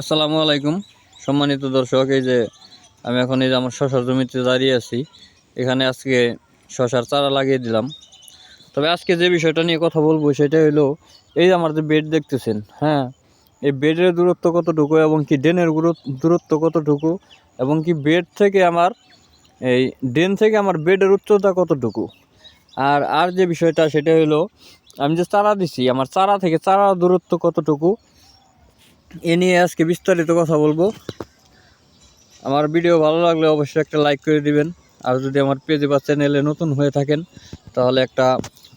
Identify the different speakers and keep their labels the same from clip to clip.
Speaker 1: আসসালামু আলাইকুম। সম্মানিত দর্শক, এই যে আমি এখন এই যে আমার শশার জমিতে দাঁড়িয়ে আছি, এখানে আজকে শশার চারা লাগিয়ে দিলাম। তবে আজকে যে বিষয়টা নিয়ে কথা বলব সেটা হলো, এই যে আমার যে বেড দেখতেছেন হ্যাঁ এই বেডের দূরত্ব কতটুকু এবং কি ড্রেনের দূরত্ব কতটুকু এবং কি বেড থেকে আমার, এই ড্রেন থেকে আমার বেডের উচ্চতা কতটুকু? আর আর যে বিষয়টা সেটা হলো, আমি যে চারা দিছি, আমার চারা থেকে চারা দূরত্ব কতটুকু এ নিয়ে আজকে বিস্তারিত কথা বলব। আমার ভিডিও ভালো লাগলে অবশ্যই একটা লাইক করে দিবেন। আর যদি আমার পেজে বা চ্যানেলে নতুন হয়ে থাকেন, তাহলে একটা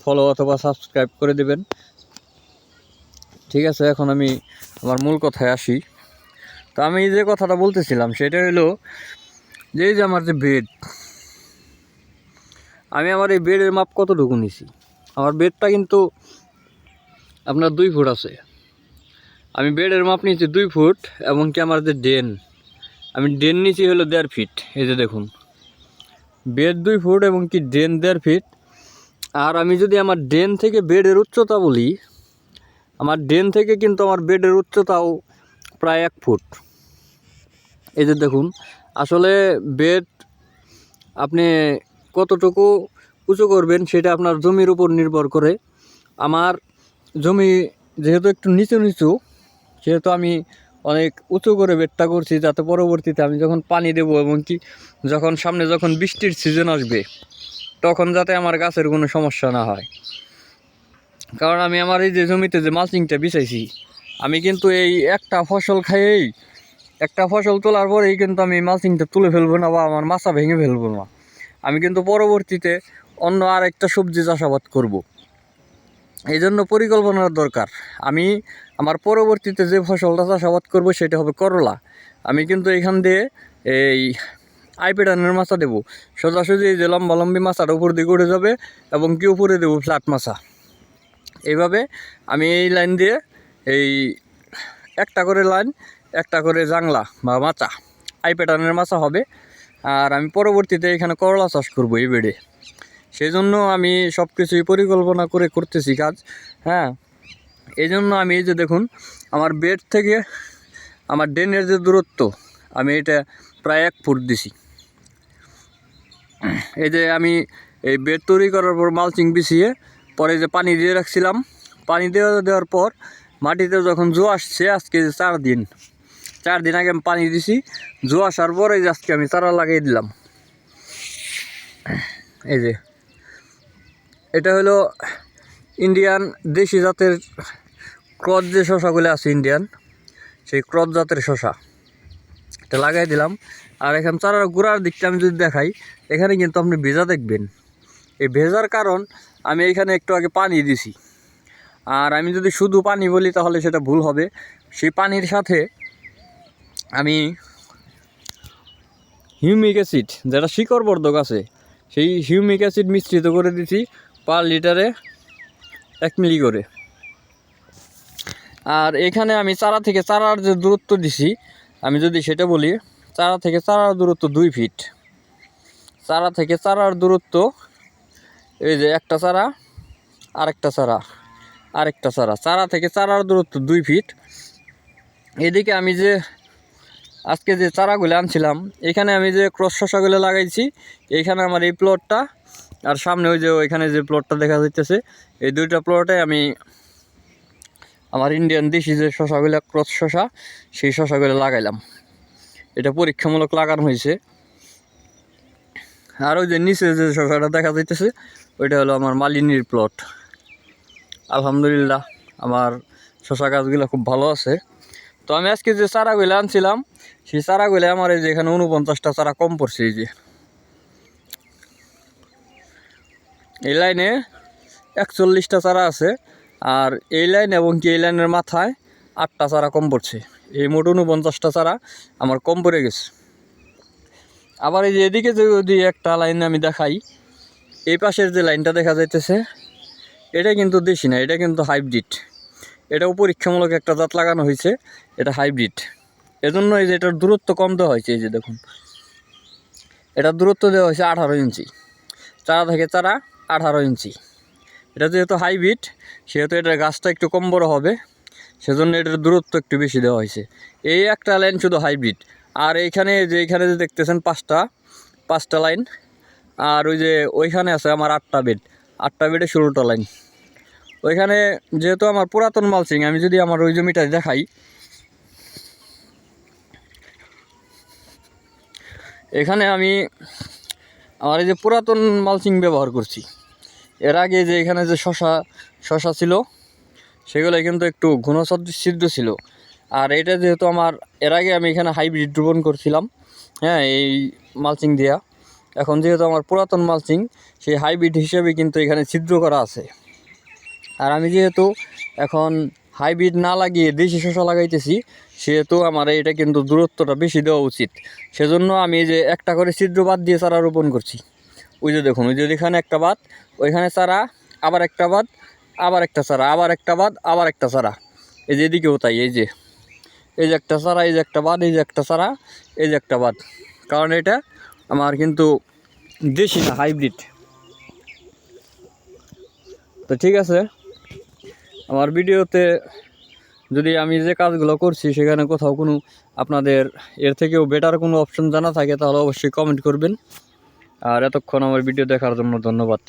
Speaker 1: ফলো অথবা সাবস্ক্রাইব করে দিবেন। ঠিক আছে, এখন আমি আমার মূল কথায় আসি। তো আমি যে কথাটা বলতেছিলাম, সেটা হলো যে যে আমার যে বেড আমি আমার এই বেডের মাপ কতটুকু নিছি? আমার বেডটা কিন্তু আপনার দুই ফুট আছে। আমি বেডের মাপ নিয়েছি দুই ফুট এবং কি আমার যে ড্রেন। আমি ড্রেন নিয়েছি হলো দেড় ফিট, এই যে দেখুন। বেড দুই ফুট এবং কি ড্রেন দেড় ফিট। আর আমি যদি আমার ড্রেন থেকে বেডের উচ্চতা বলি, আমার ড্রেন থেকে কিন্তু আমার বেডের উচ্চতাও প্রায় এক ফুট। এই যে দেখুন, আসলে বেড আপনি কতটুকু উঁচু করবেন সেটা আপনার জমির উপর নির্ভর করে। আমার জমি যেহেতু একটু নিচু নিচু সেহেতু আমি অনেক উঁচু করে বেডটা করছি, যাতে পরবর্তীতে আমি যখন পানি দেবো এবং কি যখন সামনে যখন বৃষ্টির সিজন আসবে, তখন যাতে আমার গাছের কোনো সমস্যা না হয় কারণ আমি আমার এই যে জমিতে যে মালচিংটা বিছাইছি, আমি কিন্তু এই একটা ফসল খাইয়েই, একটা ফসল তোলার পরেই কিন্তু আমি মালচিংটা তুলে ফেলব না বা আমার মাছা ভেঙে ফেলব না আমি কিন্তু পরবর্তীতে অন্য আর একটা সবজি চাষাবাদ করব। এই জন্য পরিকল্পনার দরকার। আমি আমার পরবর্তীতে যে ফসলটা চাষাবাদ করব সেটা হবে করলা। আমি কিন্তু এখান দিয়ে এই আইপেটানের মাছা দেবো। সোজাসুজি যে লম্বা লম্বি মাছাটা উপর দিকে উঠে যাবে এবং কি উপরে দেবো? ফ্ল্যাট মাছা এইভাবে আমি এই লাইন দিয়ে এই একটা করে লাইন, একটা করে জাংলা বা মাচা আই প্যাটার্নের মাচা হবে। আর আমি পরবর্তীতে এখানে করলা চাষ করব এই বেডে। সেই জন্য আমি সব কিছুই পরিকল্পনা করে করতেছি কাজ হ্যাঁ? এই জন্য আমি এই যে দেখুন, আমার বেড থেকে আমার ড্রেনের যে দূরত্ব, আমি এটা প্রায় এক ফুট দিছি। এই যে আমি এই বেড তৈরি করার পর মালচিং বিছিয়ে পরে যে পানি দিয়ে রাখছিলাম, পানি দেওয়া দেওয়ার পর মাটিতে যখন জো আসছে, আজকে যে চার দিন চার দিন আগে আমি পানি দিছি, জো আসার পর আজকে আমি চারা লাগিয়ে দিলাম। এই যে এটা হলো ইন্ডিয়ান দেশি জাতের ক্রস যে শশাগুলো আছে ইন্ডিয়ান সেই ক্রস জাতের শশা এটা লাগাই দিলাম। আর এখানে চারার গোড়ার দিকটা আমি যদি দেখাই, এখানে কিন্তু আপনি ভেজা দেখবেন। এই ভেজার কারণ আমি এখানে একটু আগে পানি দিছি। আর আমি যদি শুধু পানি বলি, তাহলে সেটা ভুল হবে। সেই পানির সাথে আমি হিউমিক অ্যাসিড, যেটা শিকড়বর্ধক আছে, সেই হিউমিক অ্যাসিড মিশ্রিত করে দিছি। পার লিটারে এক মিলি করে। আর এখানে আমি চারা থেকে চারার যে দূরত্ব দিছি, আমি যদি সেটা বলি, চারা থেকে চারার দূরত্ব দুই ফিট। চারা থেকে চারার দূরত্ব, এই যে একটা চারা, আরেকটা চারা আরেকটা চারা। চারা থেকে চারার দূরত্ব দুই ফিট। এদিকে আমি যে আজকে যে চারাগুলো আনছিলাম, এখানে আমি যে ক্রস শশাগুলো লাগাইছি এইখানে আমার এই প্লটটা আর সামনে ওই যে ওইখানে যে প্লটটা দেখা যাইতেছে, এই দুইটা প্লটে আমি আমার ইন্ডিয়ান দেশি যে শশাগুলো ক্রস শশা, সেই শশাগুলো লাগাইলাম। এটা পরীক্ষামূলক লাগানো হয়েছে আর ওই যে নিচে যে শশাটা দেখা যাইতেছে, ওইটা হলো আমার মালিনীর প্লট আলহামদুলিল্লাহ, আমার শশা গাছগুলো খুব ভালো আছে। তো আমি আজকে যে চারাগুলো আনছিলাম, সেই চারাগুলো আমার এই যে এখানে উনপঞ্চাশটা চারা কম পড়ছে এই যে। এই লাইনে একচল্লিশটা চারা আছে, আর এই লাইন এবং কি এই লাইনের মাথায় আটটা চারা কম পড়ছে। এই মোট উনপঞ্চাশটা চারা আমার কম পড়ে গেছে। আবার এই যে এদিকে যদি একটা লাইন আমি দেখাই, এই পাশের যে লাইনটা দেখা যাইতেছে, এটা কিন্তু দেশি না, এটা কিন্তু হাইব্রিড। এটাও পরীক্ষামূলক একটা জাত লাগানো হয়েছে, এটা হাইব্রিড। এজন্য এই যে এটার দূরত্ব কম দেওয়া হয়েছে, এই যে দেখুন। এটার দূরত্ব দেওয়া হয়েছে আঠারো ইঞ্চি। চারা থেকে চারা আঠারো ইঞ্চি। এটা যেহেতু হাইব্রিড, সেহেতু এটার গাছটা একটু কম বড় হবে, সেজন্য এটার দূরত্ব একটু বেশি দেওয়া হয়েছে। এই একটা লাইন শুধু হাইব্রিড। আর এইখানে যে এইখানে যে দেখতেছেন পাঁচটা পাঁচটা লাইন আর ওই যে ওইখানে আছে আমার আটটা বেড আটটা বেডে ষোলোটা লাইন ওইখানে যেহেতু আমার পুরাতন মালচিং আমি যদি আমার ওই জমিটা দেখাই, এখানে আমি আমার এই যে পুরাতন মালচিং ব্যবহার করছি। এর আগে যে এখানে যে শশা শশা ছিল, সেগুলো কিন্তু একটু ঘন ছিদ্র ছিল। আর এটা যেহেতু আমার, এর আগে আমি এখানে হাইব্রিড রোপণ করছিলাম হ্যাঁ এই মালচিং দিয়া। এখন যেহেতু আমার পুরাতন মালচিং সেই হাইব্রিড হিসেবে কিন্তু এখানে ছিদ্র করা আছে। আর আমি যেহেতু এখন হাইব্রিড না লাগিয়ে দেশি শশা লাগাইতেছি, সেহেতু আমার এটা কিন্তু দূরত্বটা বেশি দেওয়া উচিত। সেজন্য আমি যে একটা করে ছিদ্র বাদ দিয়ে চারা রোপণ করছি। ওই যে দেখুন, ওই যে এখানে একটা বাদ ওইখানে চারা আবার একটা বাদ আবার একটা চারা আবার একটা বাদ আবার একটা চারা এই যে এদিকেও তাই, এই যে। এই যে একটা চারা এই যে একটা বাদ এই যে একটা চারা এই যে একটা বাদ কারণ এটা আমার কিন্তু দেশি না, হাইব্রিড। তো ঠিক আছে, আমার ভিডিওতে যদি আমি যে কাজগুলো করছি, সেখানে কোথাও কোনো আপনাদের এর থেকেও বেটার কোনো অপশন জানা থাকে, তাহলে অবশ্যই কমেন্ট করবেন। আর এতক্ষণ আমার ভিডিও দেখার জন্য ধন্যবাদ।